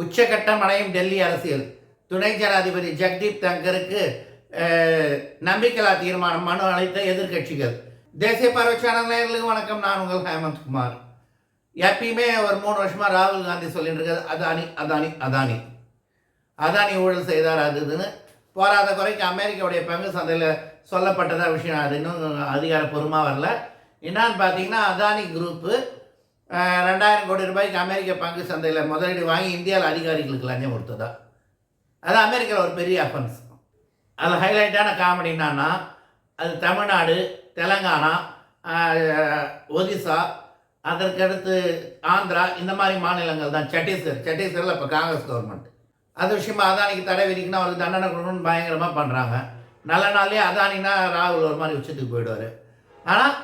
உச்சகட்டம் அடையும் டெல்லி அரசியல். துணை ஜனாதிபதி ஜெக்தீப் தங்கருக்கு நம்பிக்கையில்லா தீர்மானம் மனு அளித்த எதிர்க்கட்சிகள். தேசிய பார்வை சேனல் வணக்கம். நான் உங்கள் ஹேமந்த் குமார். எப்பயுமே ஒரு மூணு வருஷமாக ராகுல் காந்தி சொல்லிட்டு இருக்கிறது அதானி அதானி அதானி. அதானி ஊழல் செய்தார் அது இதுன்னு. போராத குறைக்கு அமெரிக்காவுடைய பங்கு சந்தையில் சொல்லப்பட்டதா விஷயம். அது இன்னும் அதிகாரப்பூர்வமாக வரல. என்னான்னு பார்த்தீங்கன்னா அதானி குரூப்பு ரெண்டாயிரம் கோடி ரூபாய்க்கு அமெரிக்க பங்கு சந்தையில் முதலீடு வாங்கி இந்தியாவில் அதிகாரிகளுக்கு லஞ்சம் கொடுத்ததா? அது அமெரிக்காவில் ஒரு பெரிய அஃபன்ஸ் அதில் ஹைலைட்டான காமெடி என்னன்னா அது தமிழ்நாடு தெலங்கானா ஒரிசா அதற்கடுத்து ஆந்திரா இந்த மாதிரி மாநிலங்கள் தான். சத்தீஸ்கர் சத்தீஸ்கரில் இப்போ காங்கிரஸ் கவர்மெண்ட் அது விஷயமா அதானிக்கு தடை விதிக்கணும் அவருக்கு தண்டனை கொடுக்கணும்னு பயங்கரமாக பண்ணுறாங்க நல்ல நாள்லேயே அதானினா ராகுல் ஒரு மாதிரி உச்சத்துக்கு போயிடுவார். ஆனால்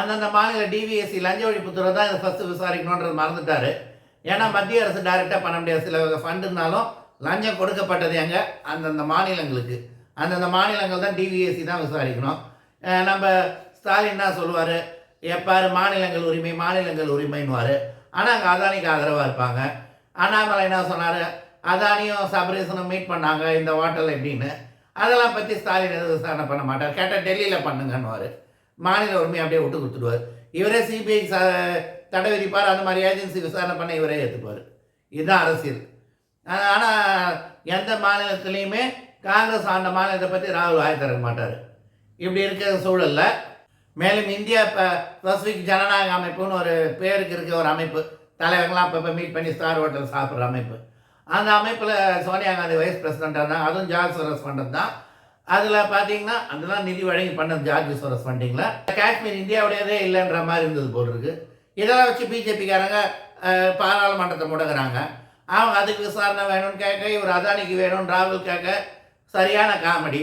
அந்தந்த மாநில டிவிஎஸ்சி லஞ்ச ஒழிப்புத்துறை தான் இதை ஃபஸ்ட்டு விசாரிக்கணுன்றது மறந்துட்டார். ஏன்னா மத்திய அரசு டைரெக்டாக பண்ண முடியாது. சில ஃபண்டுனாலும் லஞ்சம் கொடுக்கப்பட்டது எங்கே? அந்தந்த மாநிலங்களுக்கு. அந்தந்த மாநிலங்கள் தான் டிவிஎஸ்சி தான் விசாரிக்கணும். நம்ம ஸ்டாலின் தான் சொல்லுவார் எப்பாரு மாநிலங்கள் உரிமை மாநிலங்கள் உரிமைன்னுவார். ஆனால் அங்கே அதானிக்கு ஆதரவாக இருப்பாங்க. அண்ணாமலை என்ன சொன்னார்? அதானியும் சபரீசனும் மீட் பண்ணாங்க. இந்த ஹோட்டல் எப்படின்னு. அதெல்லாம் பற்றி ஸ்டாலின் எதுவும் விசாரணை பண்ண மாட்டார். கேட்டால் டெல்லியில் பண்ணுங்கன்னுவார். மாநில உரிமையை அப்படியே விட்டு கொடுத்துடுவார். இவரே சிபிஐ ச தடை விதிப்பார் அந்த மாதிரி ஏஜென்சி விசாரணை பண்ண இவரே ஏற்றுப்பார் இதுதான் அரசியல். ஆனால் எந்த மாநிலத்திலையுமே காங்கிரஸ் ஆண்ட மாநிலத்தை பற்றி ராகுல் ஆய் திறக்க மாட்டார். இப்படி இருக்கிற சூழலில் மேலும் இந்தியா இப்போ பசிபிக் ஜனநாயக அமைப்புன்னு ஒரு பேருக்கு இருக்க ஒரு அமைப்பு தலைவர்கள்லாம் அப்பப்போ மீட் பண்ணி ஸ்டார் ஹோட்டல் சாப்பிட்ற அமைப்பு. அந்த அமைப்பில் சோனியா காந்தி வைஸ் பிரசிடெண்ட்டாக இருந்தாங்க அதுவும் ஜார்ஜ் சோரஸ் பண்ணுறது தான் அதில் பார்த்தீங்கன்னா அதெல்லாம் நிதி வழங்கி பண்ணது ஜார்ஜ் சோரஸ் ஃபண்டிங்கில் காஷ்மீர் இந்தியாவுடையதே இல்லைன்ற மாதிரி இருந்தது போல் இருக்கு. இதெல்லாம் வச்சு பிஜேபிக்காரங்க பாராளுமன்றத்தை முடங்குறாங்க அவங்க அதுக்கு விசாரணை வேணும்னு கேட்க இவர் அதானிக்கு வேணும்னு ராகுல் கேட்க சரியான காமெடி.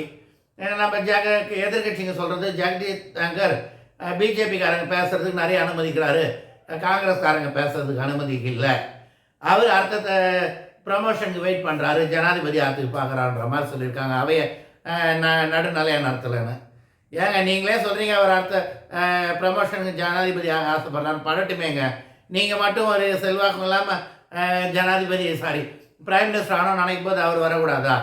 ஏன்னா நம்ம ஜக எதிர்கட்சிங்க சொல்கிறது ஜெகதீப் தங்கர் பிஜேபிக்காரங்க பேசுகிறதுக்கு நிறைய அனுமதிக்கிறாரு. காங்கிரஸ்காரங்க பேசுறதுக்கு அனுமதி இல்லை. அவர் அர்த்தத்தை ப்ரமோஷனுக்கு வெயிட் பண்ணுறாரு ஜனாதிபதி ஆற்றுக்கு பார்க்குறான்ற மாதிரி சொல்லியிருக்காங்க. அவையை நான் நடுநிலையாக நடத்தலைன்னு ஏங்க நீங்களே சொல்கிறீங்க அவர் அடுத்த ப்ரமோஷனுக்கு ஜனாதிபதி ஆக ஆசைப்படுறான்னு படட்டுமேங்க. நீங்கள் மட்டும் ஒரு செல்வாக்கம் இல்லாமல் ஜனாதிபதி சாரி பிரைம் மினிஸ்டர் ஆனால் நினைக்கும் போது அவர் வரக்கூடாதா?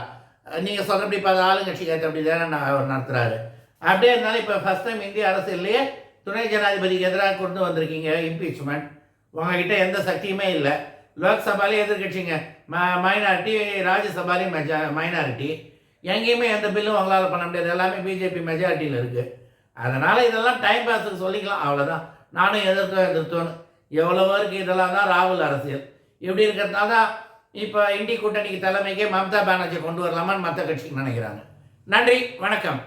நீங்கள் சொல்கிறபடி இப்போ ஆளுங்கட்சி கேட்ட அப்படி தானே நான் அவர் நடத்துகிறாரு அப்படியே இருந்தாலும் இப்போ ஃபஸ்ட் டைம் இந்திய அரசியல்லையே துணை ஜனாதிபதிக்கு எதிராக கொண்டு வந்திருக்கீங்க இம்பீச்மெண்ட் உங்ககிட்ட எந்த சக்தியுமே இல்லை. லோக்சபாலே எதிர்கட்சிங்க ம மைனாரிட்டி ராஜ்யசபாலையும் மைனாரிட்டி எங்கேயுமே எந்த பில்லும் உங்களால் பண்ண முடியாது. எல்லாமே பிஜேபி மெஜாரிட்டியில் இருக்குது அதனால் இதெல்லாம் டைம் பாஸுக்கு சொல்லிக்கலாம். அவ்வளோதான் நானும் எதிர்த்தோம் எதிர்த்தோன்னு. எவ்வளவோ இருக்குது இதெல்லாம் தான் ராகுல் அரசியல். இப்படி இருக்கிறதுனால தான் இப்போ இண்டி கூட்டணிக்கு தலைமைக்கே மம்தா பானர்ஜி கொண்டு வரலாமான்னு மற்ற கட்சிக்கு நினைக்கிறாங்க. நன்றி. வணக்கம்.